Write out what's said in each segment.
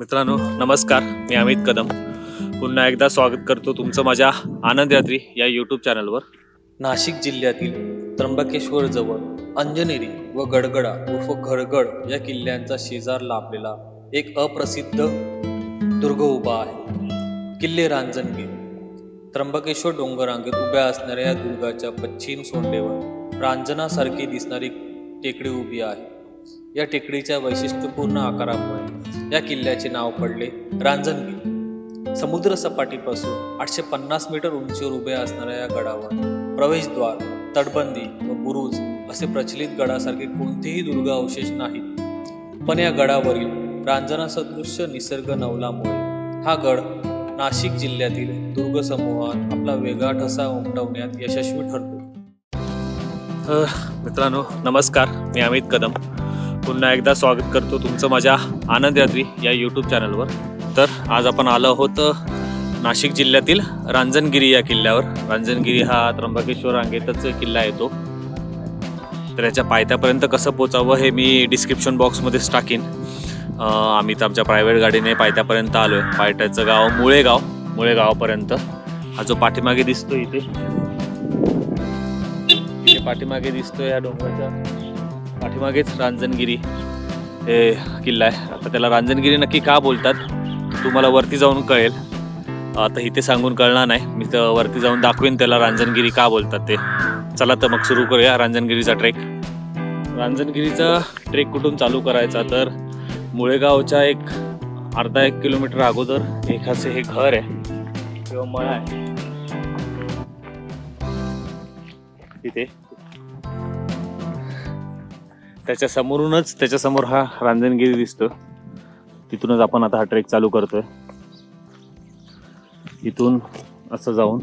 मित्रांनो नमस्कार. मी अमित कदम. पुन्हा एकदा स्वागत करतो तुमचं माझ्या आनंद यात्री या यूट्यूब चॅनलवर नाशिक जिल्ह्यातील त्र्यंबकेश्वर जवळ अंजनेरी व गडगडा उर्फ घरगड या किल्ल्यांचा शेजार लाभलेला एक अप्रसिद्ध दुर्ग उभा आहे. किल्ले रांजणगीर त्र्यंबकेश्वर डोंगररांगेत उभ्या असणाऱ्या या दुर्गाच्या पश्चिम सोंडेवर रांजणासारखी दिसणारी टेकडी उभी आहे. या टेकडीच्या वैशिष्ट्यपूर्ण आकारामुळे या किल्ल्याचे नाव पडले रांजणगीर. समुद्र सपाटीपासून आठशे पन्नास मीटर उंचीवर उभे असणाऱ्या या गडावर प्रवेशद्वार तटबंदी व बुरुज असे प्रचलित गडासारखे कोणतेही दुर्ग अवशेष नाहीत. पण या गडावरील रांजणासदृश्य निसर्ग नवलामुळे हा गड नाशिक जिल्ह्यातील दुर्ग समूहात आपला वेगळा ठसा उमटवण्यात यशस्वी ठरतो. मित्रांनो नमस्कार. मी अमित कदम. पुन्हा एकदा स्वागत करतो तुमचं माझ्या आनंद यात्री या यूट्यूब चॅनलवर तर आज आपण आलो आहोत नाशिक जिल्ह्यातील रांजणगिरी या किल्ल्यावर. रांजणगिरी हा त्र्यंबकेश्वर रांगेतच किल्ला येतो तर याच्या पायथ्यापर्यंत कसं पोचावं हे मी डिस्क्रिप्शन बॉक्समध्येच टाकीन आम्ही तर आमच्या प्रायव्हेट गाडीने पायथ्यापर्यंत आलो आहे पायथ्याचं गाव मुळेगाव मुळेगावापर्यंत. हा जो पाठीमागे दिसतो इथे. इथे पाठीमागे दिसतोय या डोंगराच्या पाठीमागेच रांजणगिरी हे किल्ला आहे. आता त्याला रांजणगिरी नक्की का बोलतात तुम्हाला वरती जाऊन कळेल. आता इथे सांगून कळणार नाही. मी तर वरती जाऊन दाखवेन त्याला रांजणगिरी का बोलतात ते. चला तर मग सुरू करूया रांजणगिरीचा ट्रेक. रांजणगिरीचा ट्रेक कुठून चालू करायचा तर मुळेगावच्या एक अर्धा एक किलोमीटर अगोदर एक असे हे घर आहे. किंवा मळा आहे. तिथे त्याच्या समोरूनच त्याच्यासमोर हा रांजणगिरी दिसतो. तिथूनच आपण आता हा ट्रेक चालू करतोय. इथून असं जाऊन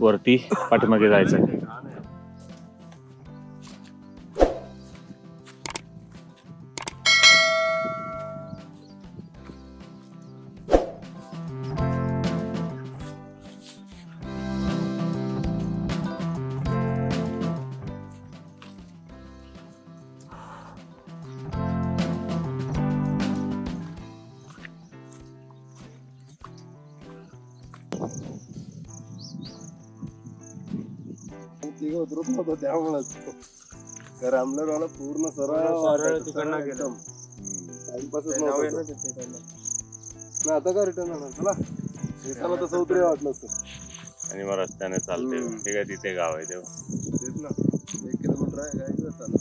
वरती पाठीमागे जायचं आहे उतरत नव्हतं त्यामुळेच रामला मला पूर्ण सरळ वाटायचं, सरळ एकदम टाइमपासच नव्हतं आता का रिटर्न झाला चला येताना तसं उतरे वाटलं असतं आणि मग रस्त्याने चालते ते काय तिथे गाव आहे तेव्हा तेच ना एक किलोमीटर आहे काय जाताना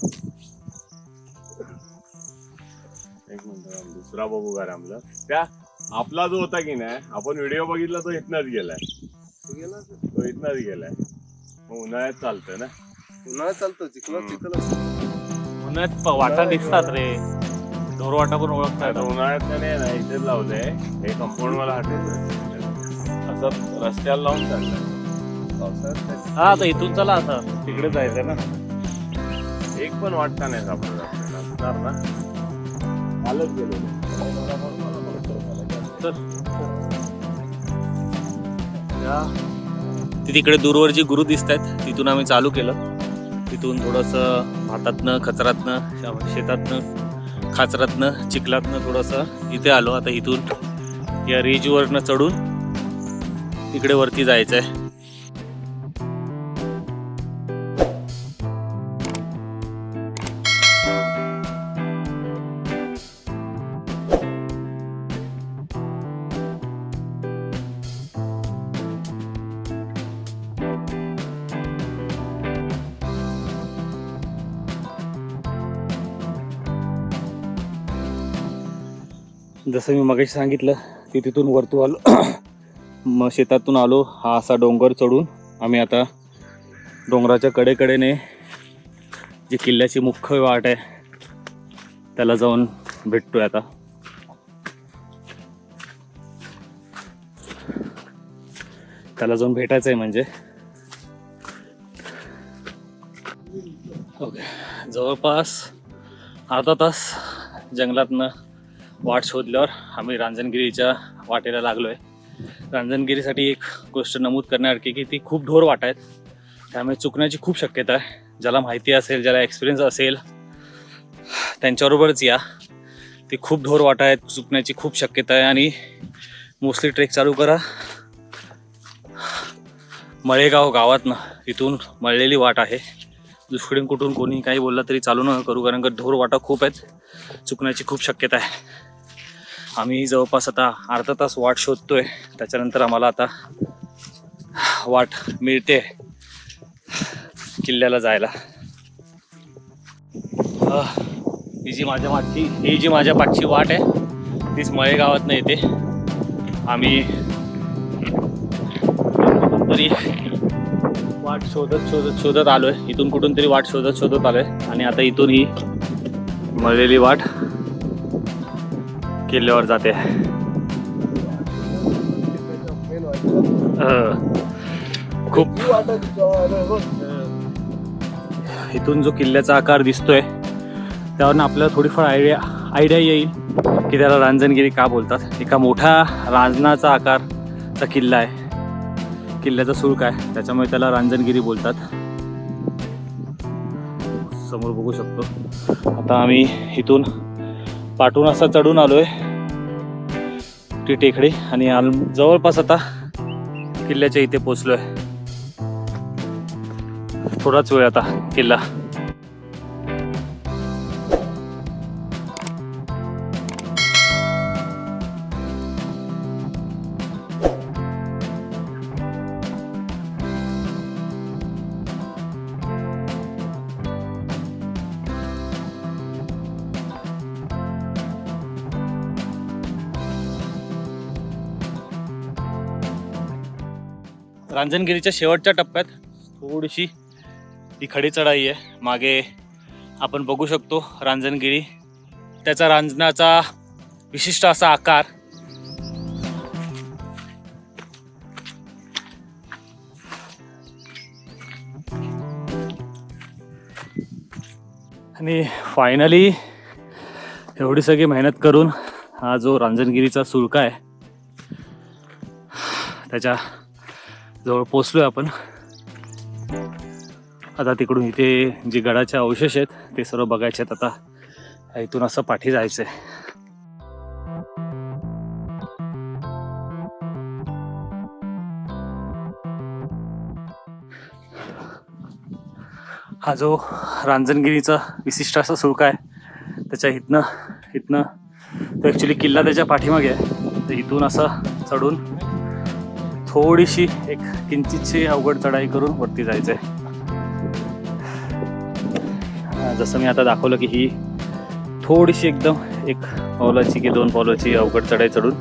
एक मिनिट दुसरा बघू का रामला? त्या आपला जो होता की नाही आपण व्हिडिओ बघितला तो इथनच गेलाय. तो इथनच गेलाय. मग उन्हाळ्यात चालतोय ना? उन्हाळ्यात चालतं चिखला. चिखल उन्हात प- वाटा दिसतात रे. ढोरवाटा पण ओळखता आता येतात उन्हाळ्यात का नाही ना इथेच लावलंय. हे कंपाऊंड मला हटेल असं रस्त्याला लावून चाललंय. पावसाळ्यात काय? हा आता इथून चला आता. तिकडे जायचं ना. एक पण वाटता नाही सापडत आपल्याला. ना? चालत गेलो. ती तिकडे दूरवर जी गुरु दिसत आहेत तिथून आम्ही चालू केलं. तिथून थोडंसं भातातनं खचरातनं शेतातनं खाचरातनं चिखलातनं थोडंसं इथे आलो. आता इथून या रिजवरनं चढून तिकडे वरती जायचं आहे जसं मी मगाशी सांगितलं की तिथून वरतू आलो. मग शेतातून आलो. हा असा डोंगर चढून आम्ही आता डोंगराच्या कडेकडेने जी किल्ल्याची मुख्य वाट आहे त्याला जाऊन भेटतोय आता. त्याला जाऊन भेटायचं आहे म्हणजे. ओके जवळपास अर्धा तास जंगलातनं वाट शोधल्यावर आम्ही रांजणगिरीच्या वाटेला लागलो आहे रांजणगिरीसाठी एक गोष्ट नमूद करण्यासारखी की ती खूप ढोर वाट आहेत. त्यामुळे चुकण्याची खूप शक्यता आहे. ज्याला माहिती असेल ज्याला एक्सपिरियन्स असेल त्यांच्याबरोबरच या. ती खूप ढोर वाटा आहेत चुकण्याची खूप शक्यता आहे आणि मोस्टली ट्रेक चालू करा. मळेगाव गावात ना इथून मळलेली वाट आहे. दुसरीकडून कुठून कोणी काही बोललं तरी चालू न करू कारण का ढोर वाटा खूप आहेत. चुकण्याची खूप शक्यता आहे. आम्ही जवळपास आता अर्धा तास वाट शोधतोय. त्याच्यानंतर आम्हाला आता वाट मिळते किल्ल्याला जायला. ही जी माझ्या मागची ही जी माझ्या पाठची वाट आहे तीच मळेगावात येते. आम्ही तरी वाट शोधत शोधत शोधत आलोय. इथून कुठून तरी वाट शोधत शोधत आलोय. आणि आता इथून ही मळलेली वाट किल्ल्यावर जाते. खूप. इथून जो किल्ल्याचा आकार दिसतोय त्यावरनं आपल्याला थोडीफार आयडिया आयडिया येईल की त्याला रांजणगिरी का बोलतात. एका मोठा रांजणाचा आकारचा किल्ला आहे. किल्ल्याचा सुळक आहे त्याच्यामुळे त्याला रांजणगिरी बोलतात. समोर बघू शकतो. आता आम्ही इथून पाठून असा चढून आलोय. ती टेकडी आणि आल जवळपास आता किल्ल्याच्या इथे पोचलोय. थोडाच वेळ आता किल्ला रांजणगिरीच्या शेवटच्या टप्प्यात थोडीशी ही खडी चढाई आहे. मागे आपण बघू शकतो रांजणगिरी. त्याचा रांजणाचा विशिष्ट असा आकार. आणि फायनली एवढी सगळी मेहनत करून हा जो रांजणगिरीचा सुळका आहे त्याच्या जवळ पोचलोय आपण. आता तिकडून इथे जे गडाचे अवशेष आहेत ते सर्व बघायचे आहेत. आता इथून असं पाठी जायचंय. हा जो रांजणगिरीचा विशिष्ट असा सुळका आहे त्याच्या इथनं इथनं तो ॲक्च्युली किल्ला त्याच्या पाठीमागे आहे. तर इथून असं चढून थोडीशी एक किंचितशी अवघड चढाई करून वरती जायचं आहे जसं मी आता दाखवलं की ही थोडीशी एकदम एक पावलाची की दोन पावलाची अवघड चढाई चढून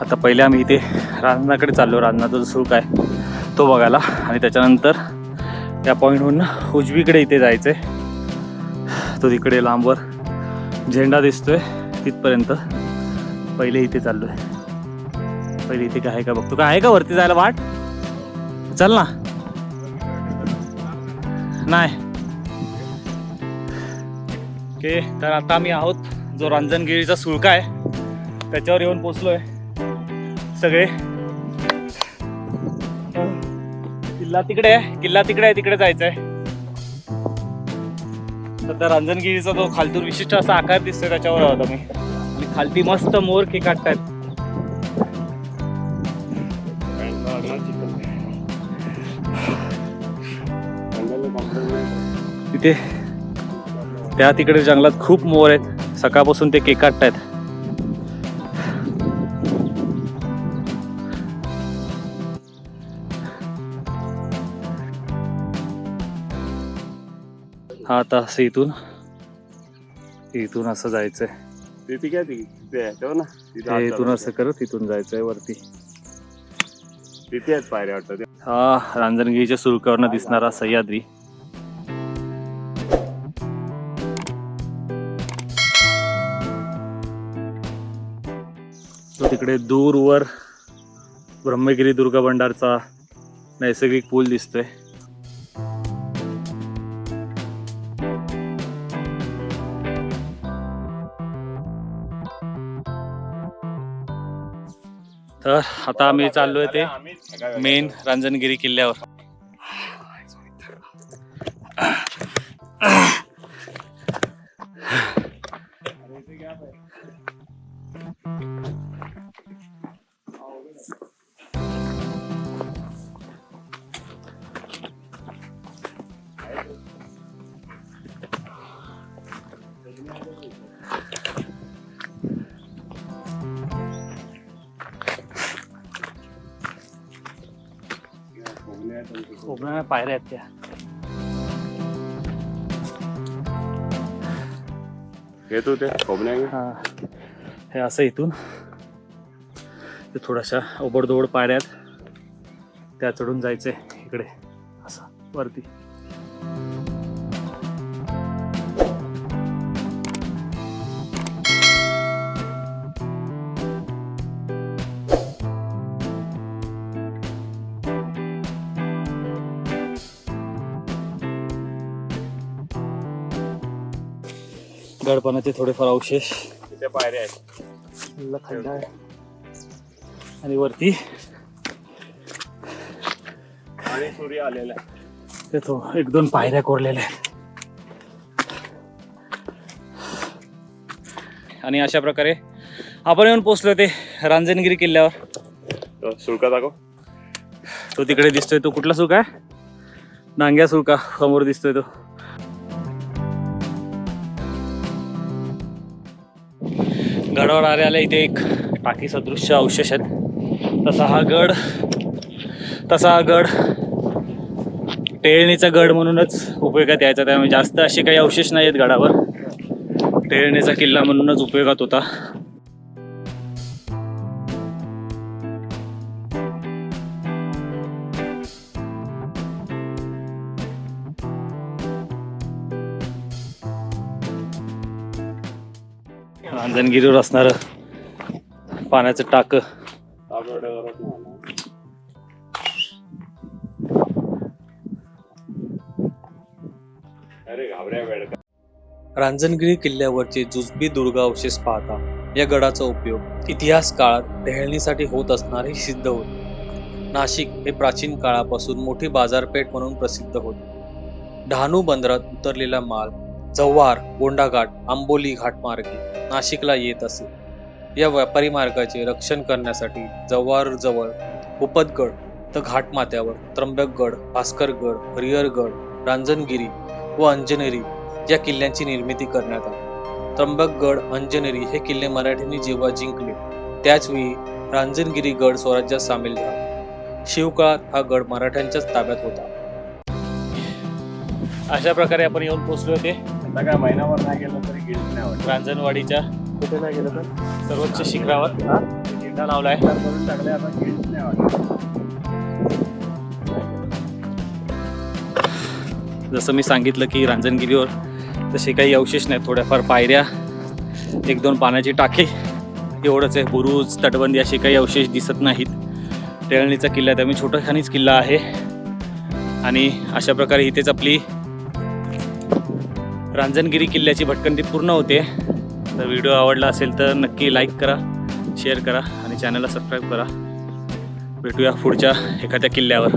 आता पहिले आम्ही इथे रांजणाकडे चाललो. रांजणाचा जो सुख आहे तो बघायला आणि त्याच्यानंतर त्या पॉईंटहून उजवीकडे इथे जायचं आहे तो तिकडे लांबवर झेंडा दिसतोय. तिथपर्यंत पहिले इथे चाललो आहे पहिले इथे काय आहे का बघतो. का आहे का वरती जायला वाट? चल ना. नाही. ओके तर आता आम्ही आहोत जो रांजणगिरीचा सुळका आहे. त्याच्यावर येऊन पोचलोय सगळे. किल्ला तिकडे आहे. किल्ला तिकडे आहे तिकडे जायचंय. तर त्या रांजणगिरीचा जो खालतून विशिष्ट असा आकार दिसतोय त्याच्यावर आहोत आम्ही. आणि खालती मस्त मोर के काढतायत. तिथे त्या तिकडे जंगलात खूप मोर आहेत. सकाळपासून ते केक काढतायत हा आता असं इथून इथून असं जायचंय. तिथे काय ती? इथून. असं करत इथून जायचंय वरती. तिथे आहेत पायऱ्या वाटतं. हा रांजणगिरीच्या सुळकावरनं दिसणारा सह्याद्री. तो तिकडे दूरवर ब्रह्मगिरी दुर्गा भंडारचा नैसर्गिक पूल दिसतोय. तर आता आम्ही चाललोय ते मेन रांजणगिरी किल्ल्यावर. पायऱ्या आहेत त्या घेतो ते खोबण्या. हा हे। असं इथून ते। थोड्याशा ओबडधोबड पायऱ्या आहेत त्या चढून जायचंय इकडे। असं वरती। गडपणाचे थोडेफार अवशेष तिथे पायऱ्या आहेत. खड्डा आहे. आणि वरती आणि सूर्य आलेला आहे. ते तो एक दोन पायऱ्या कोरलेल्या आहेत. आणि अशा प्रकारे आपण येऊन पोचलो ते रांजणगिरी किल्ल्यावर. सुळका दाखव. तो तिकडे दिसतोय. तो कुठला सुका आहे? नांग्या सुका समोर दिसतोय तो. गडावर आल्याला इथे एक टाकी सदृश्य अवशेष आहेत. तसा हा गड तसा हा गड टेळणीचा गड म्हणूनच उपयोगात यायचा. त्यामुळे जास्त असे काही अवशेष नाही आहेत गडावर. टेळणीचा किल्ला म्हणूनच उपयोगात होता. रांजणगिरीवर असणारं पाण्याचं टाक. रांजणगिरी किल्ल्यावरचे जुजबी दुर्गावशेष पाहता या गडाचा उपयोग इतिहास काळात टेहळणीसाठी होत असणारे सिद्ध होते. नाशिक हे प्राचीन काळापासून मोठी बाजारपेठ म्हणून प्रसिद्ध होते. डहाणू बंदरात उतरलेला माल जव्हार गोंडाघाट आंबोली घाटमार्गे नाशिकला येत असे. या व्यापारी मार्गाचे रक्षण करण्यासाठी जव्हारजवळ उपदगड तर घाटमाथ्यावर त्र्यंबकगड भास्करगड हरिहरगड रांजणगिरी व अंजनेरी या किल्ल्यांची निर्मिती करण्यात आली. त्र्यंबकगड अंजनेरी हे किल्ले मराठ्यांनी जेव्हा जिंकले त्याचवेळी रांजणगिरी गड स्वराज्यात सामील झाला. शिवकाळात हा गड मराठ्यांच्याच ताब्यात होता. अशा प्रकारे आपण येऊन पोहोचलो होते आता काय महिनाभर नाही गेलं तरी नाही वाटत रांजणवाडीच्या कुठे नाही गेलं तर? सर्वोच्च शिखरावर झेंडा लावलाय. करून टाकले आता नाही वाटत जसं मी सांगितलं की रांजणगिरीवर तसे काही अवशेष नाहीत थोड्याफार पायऱ्या एक दोन पाण्याची टाके एवढंच आहे. बुरुज तटबंदी असे काही अवशेष दिसत नाहीत. टेळणीचा किल्ला आहे त्यामुळे छोटा खानीच किल्ला आहे. आणि अशा प्रकारे इथेच आपली रांजणगिरी किल्ल्याची भटकंती पूर्ण होते. तर व्हिडिओ आवडला असेल तर नक्की लाईक करा शेअर करा आणि चॅनलला सबस्क्राईब करा. भेटूया पुढच्या एखाद्या किल्ल्यावर.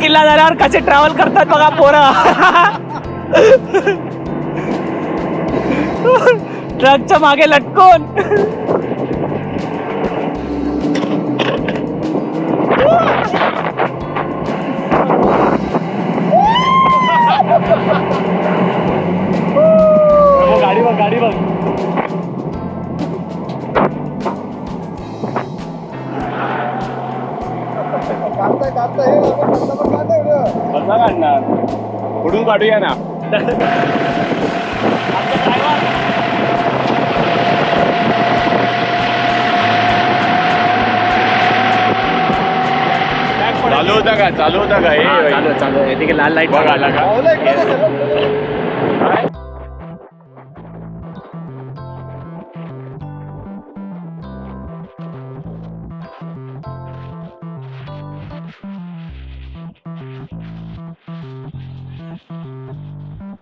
किल्ला झाल्यावर कसे ट्रॅव्हल करतात बघा पोरं. ट्रकच्या मागे लटकून. काढूया ना. चालू होता का? चालू होता का? हे चालू चालू. आहे. आहे लाल लाइट बघ आला का?